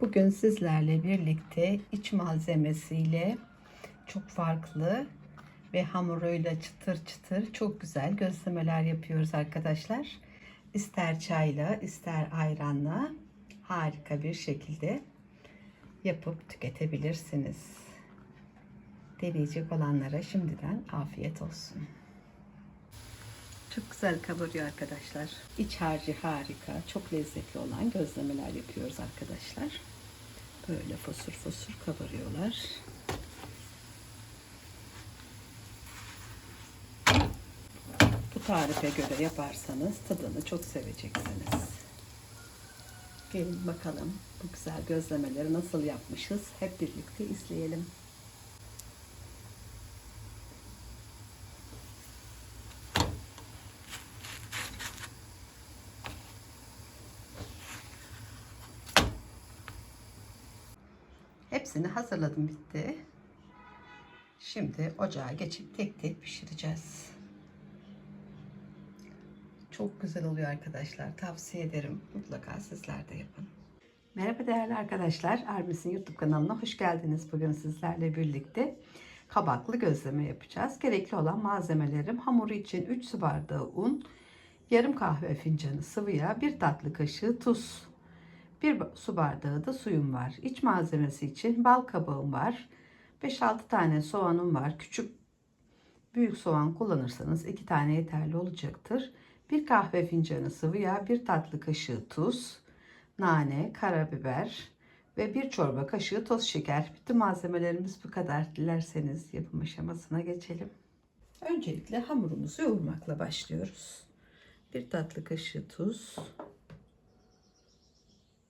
Bugün sizlerle birlikte iç malzemesiyle çok farklı ve hamuruyla çıtır çıtır çok güzel gözlemeler yapıyoruz arkadaşlar. İster çayla ister ayranla harika bir şekilde yapıp tüketebilirsiniz. Deneyecek olanlara şimdiden afiyet olsun. Çok güzel kabarıyor arkadaşlar. İç harcı harika. Çok lezzetli olan gözlemeler yapıyoruz arkadaşlar. Böyle fosur fosur kabarıyorlar. Bu tarife göre yaparsanız tadını çok seveceksiniz. Gelin bakalım bu güzel gözlemeleri nasıl yapmışız. Hep birlikte izleyelim. Hepsini hazırladım bitti. Şimdi ocağa geçip tek tek pişireceğiz. Çok güzel oluyor arkadaşlar. Tavsiye ederim. Mutlaka sizler de yapın. Merhaba değerli arkadaşlar. Armis'in YouTube kanalına hoş geldiniz. Bugün sizlerle birlikte kabaklı gözleme yapacağız. Gerekli olan malzemelerim hamuru için 3 su bardağı un, yarım kahve fincanı sıvı yağ, 1 tatlı kaşığı tuz, 1 su bardağı da suyum var. İç malzemesi için bal kabağım var. 5-6 tane soğanım var. Küçük büyük soğan kullanırsanız 2 tane yeterli olacaktır. 1 kahve fincanı sıvı yağ, 1 tatlı kaşığı tuz, nane, karabiber ve 1 çorba kaşığı toz şeker. Bütün malzemelerimiz bu kadar. Dilerseniz yapım aşamasına geçelim. Öncelikle hamurumuzu yoğurmakla başlıyoruz. 1 tatlı kaşığı tuz,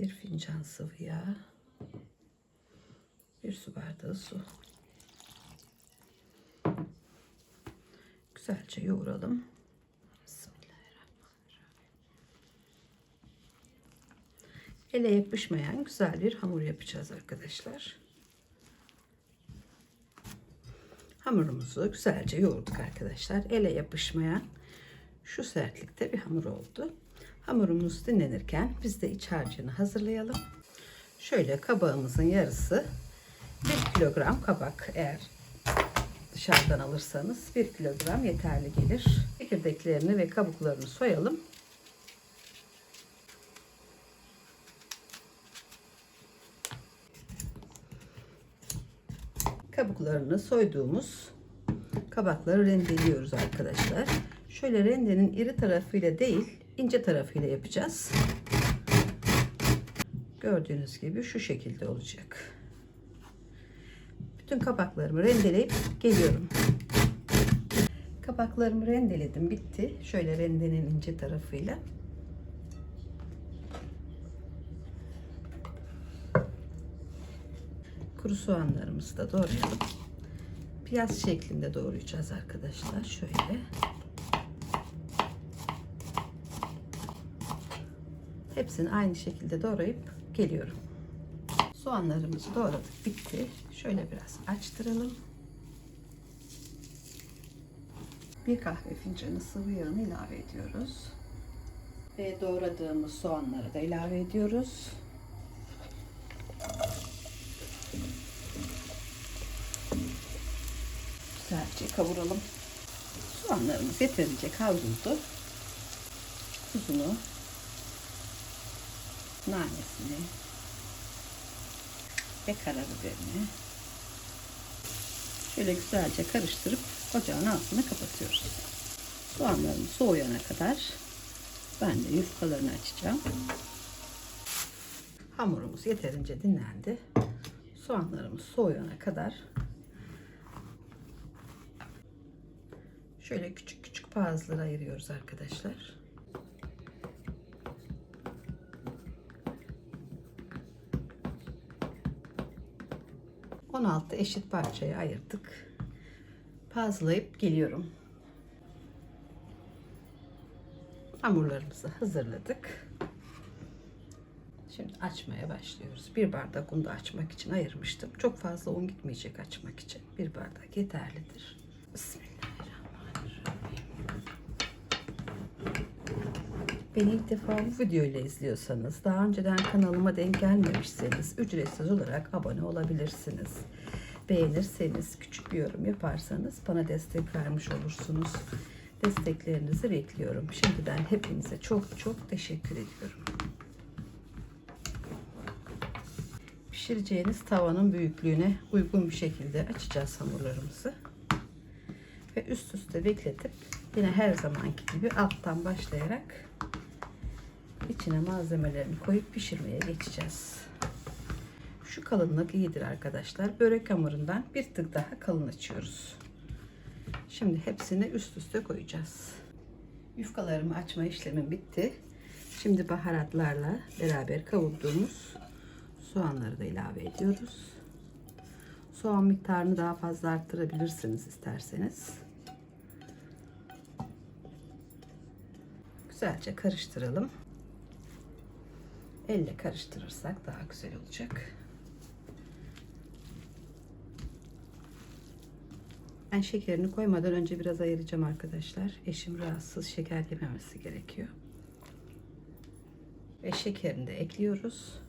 bir fincan sıvı yağ, bir su bardağı su. Güzelce yoğuralım. Ele yapışmayan güzel bir hamur yapacağız arkadaşlar. Hamurumuzu güzelce yoğurduk arkadaşlar. Ele yapışmayan şu sertlikte bir hamur oldu. Hamurumuz dinlenirken biz de iç harcını hazırlayalım. Şöyle kabağımızın yarısı 1 kilogram kabak eğer dışarıdan alırsanız 1 kilogram yeterli gelir. Çekirdeklerini ve kabuklarını soyalım. Kabuklarını soyduğumuz kabakları rendeliyoruz arkadaşlar. Şöyle rendenin iri tarafıyla değil ince tarafıyla yapacağız. Gördüğünüz gibi şu şekilde olacak. Bütün kabaklarımı rendeleyip geliyorum. Kabaklarımı rendeledim bitti. Şöyle rendenin ince tarafıyla. Kuru soğanlarımızı da doğrayalım. Piyaz şeklinde doğrayacağız arkadaşlar. Şöyle. Hepsini aynı şekilde doğrayıp geliyorum. Soğanlarımızı doğradık. Bitti. Şöyle biraz açtıralım. Bir kahve fincanı sıvı yağını ilave ediyoruz. Ve doğradığımız soğanları da ilave ediyoruz. Güzelce kavuralım. Soğanlarımız yeterince kavruldu. Tuzunu nanesini ve karabiberini şöyle güzelce karıştırıp ocağın altını kapatıyoruz. Soğanlarım soğuyana kadar ben de yufkalarını açacağım. Hamurumuz yeterince dinlendi. Soğanlarımız soğuyana kadar şöyle küçük küçük pazlara ayırıyoruz arkadaşlar. 16 eşit parçaya ayırdık. Pazlayıp geliyorum. Hamurlarımızı hazırladık. Şimdi açmaya başlıyoruz. Bir bardak un da açmak için ayırmıştım. Çok fazla un gitmeyecek açmak için. Bir bardak yeterlidir. Bismillahirrahmanirrahim. Beni ilk defa bu videoyla izliyorsanız, daha önceden kanalıma denk gelmemişseniz ücretsiz olarak abone olabilirsiniz. Beğenirseniz, küçük bir yorum yaparsanız bana destek vermiş olursunuz. Desteklerinizi bekliyorum. Şimdiden hepinize çok çok teşekkür ediyorum. Pişireceğiniz tavanın büyüklüğüne uygun bir şekilde açacağız hamurlarımızı. Ve üst üste bekletip yine her zamanki gibi alttan başlayarak içine malzemelerini koyup pişirmeye geçeceğiz. Şu kalınlık iyidir arkadaşlar. Börek hamurundan bir tık daha kalın açıyoruz. Şimdi hepsini üst üste koyacağız. Yufkalarımı açma işlemim bitti. Şimdi baharatlarla beraber kavurduğumuz soğanları da ilave ediyoruz. Soğan miktarını daha fazla arttırabilirsiniz isterseniz. Güzelce karıştıralım. Elle karıştırırsak daha güzel olacak. Ben şekerini koymadan önce biraz ayıracağım arkadaşlar. Eşim rahatsız şeker yememesi gerekiyor. Ve şekerini de ekliyoruz.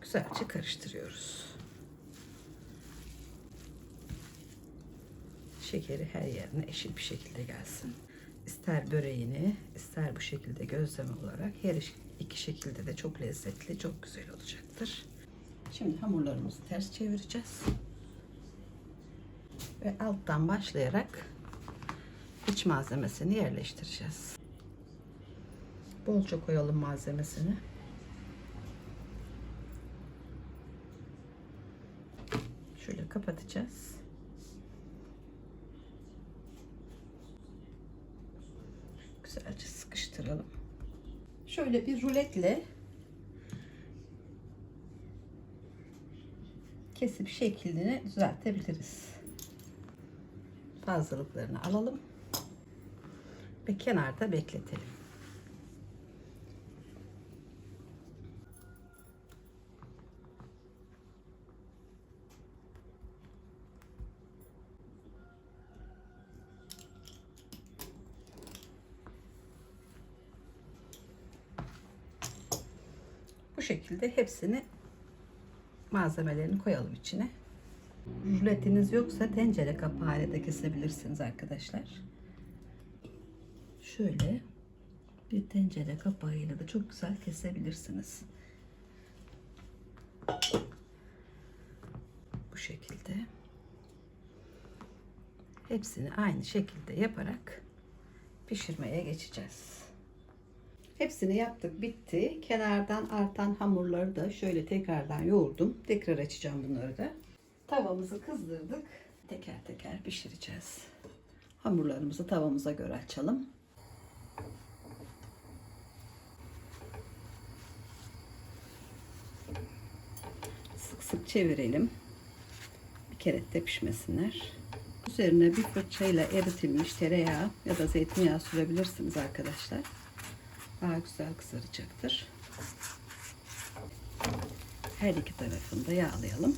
Güzelce karıştırıyoruz. Şekeri her yerine eşit bir şekilde gelsin. İster böreğini, ister bu şekilde gözleme olarak her iki şekilde de çok lezzetli, çok güzel olacaktır. Şimdi hamurlarımızı ters çevireceğiz. Ve alttan başlayarak iç malzemesini yerleştireceğiz. Bolca koyalım malzemesini. Şöyle kapatacağız. Güzelce sıkıştıralım. Şöyle bir ruletle kesip şeklini düzeltebiliriz. Fazlalıklarını alalım ve kenarda bekletelim. Şekilde hepsini malzemelerini koyalım içine. Ruletiniz yoksa tencere kapağıyla da kesebilirsiniz arkadaşlar. Şöyle bir tencere kapağıyla da çok güzel kesebilirsiniz. Bu şekilde hepsini aynı şekilde yaparak pişirmeye geçeceğiz. Hepsini yaptık bitti. Kenardan artan hamurları da şöyle tekrardan yoğurdum. Tekrar açacağım bunları da. Tavamızı kızdırdık. Teker teker pişireceğiz. Hamurlarımızı tavamıza göre açalım. Sık sık çevirelim. Bir kere de pişmesinler. Üzerine bir fırçayla eritilmiş tereyağı ya da zeytinyağı sürebilirsiniz arkadaşlar daha güzel kızaracaktır. Her iki tarafını da yağlayalım.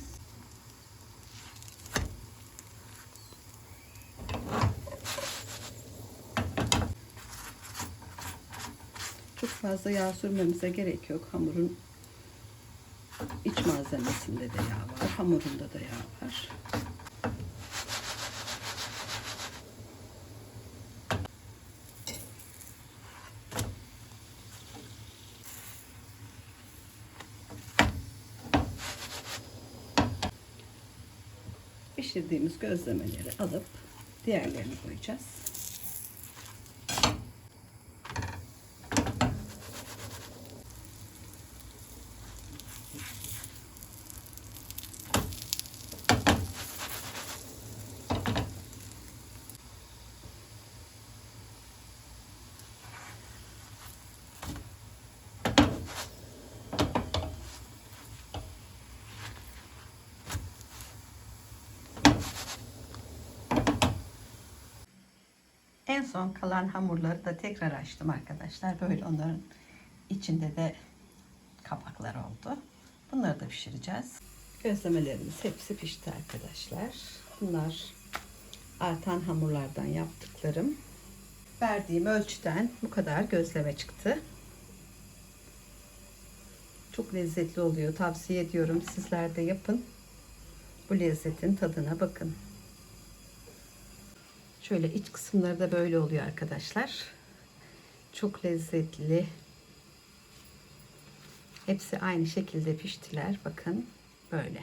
Çok fazla yağ sürmemize gerek yok. Hamurun iç malzemesinde de yağ var. Hamurunda da yağ var. Pişirdiğimiz gözlemeleri alıp diğerlerini koyacağız. En son kalan hamurları da tekrar açtım arkadaşlar. Böyle onların içinde de kapaklar oldu. Bunları da pişireceğiz. Gözlemelerimiz hepsi pişti arkadaşlar. Bunlar artan hamurlardan yaptıklarım. verdiğim ölçüden bu kadar gözleme çıktı. Çok lezzetli oluyor. Tavsiye ediyorum. Sizler de yapın. Bu lezzetin tadına bakın. Şöyle iç kısımları da böyle oluyor arkadaşlar. Çok lezzetli. Hepsi aynı şekilde piştiler. Bakın böyle.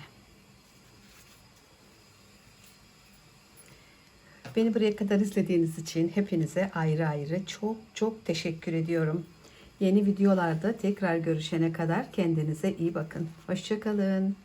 Beni buraya kadar izlediğiniz için hepinize ayrı ayrı çok çok teşekkür ediyorum. Yeni videolarda tekrar görüşene kadar kendinize iyi bakın. Hoşçakalın.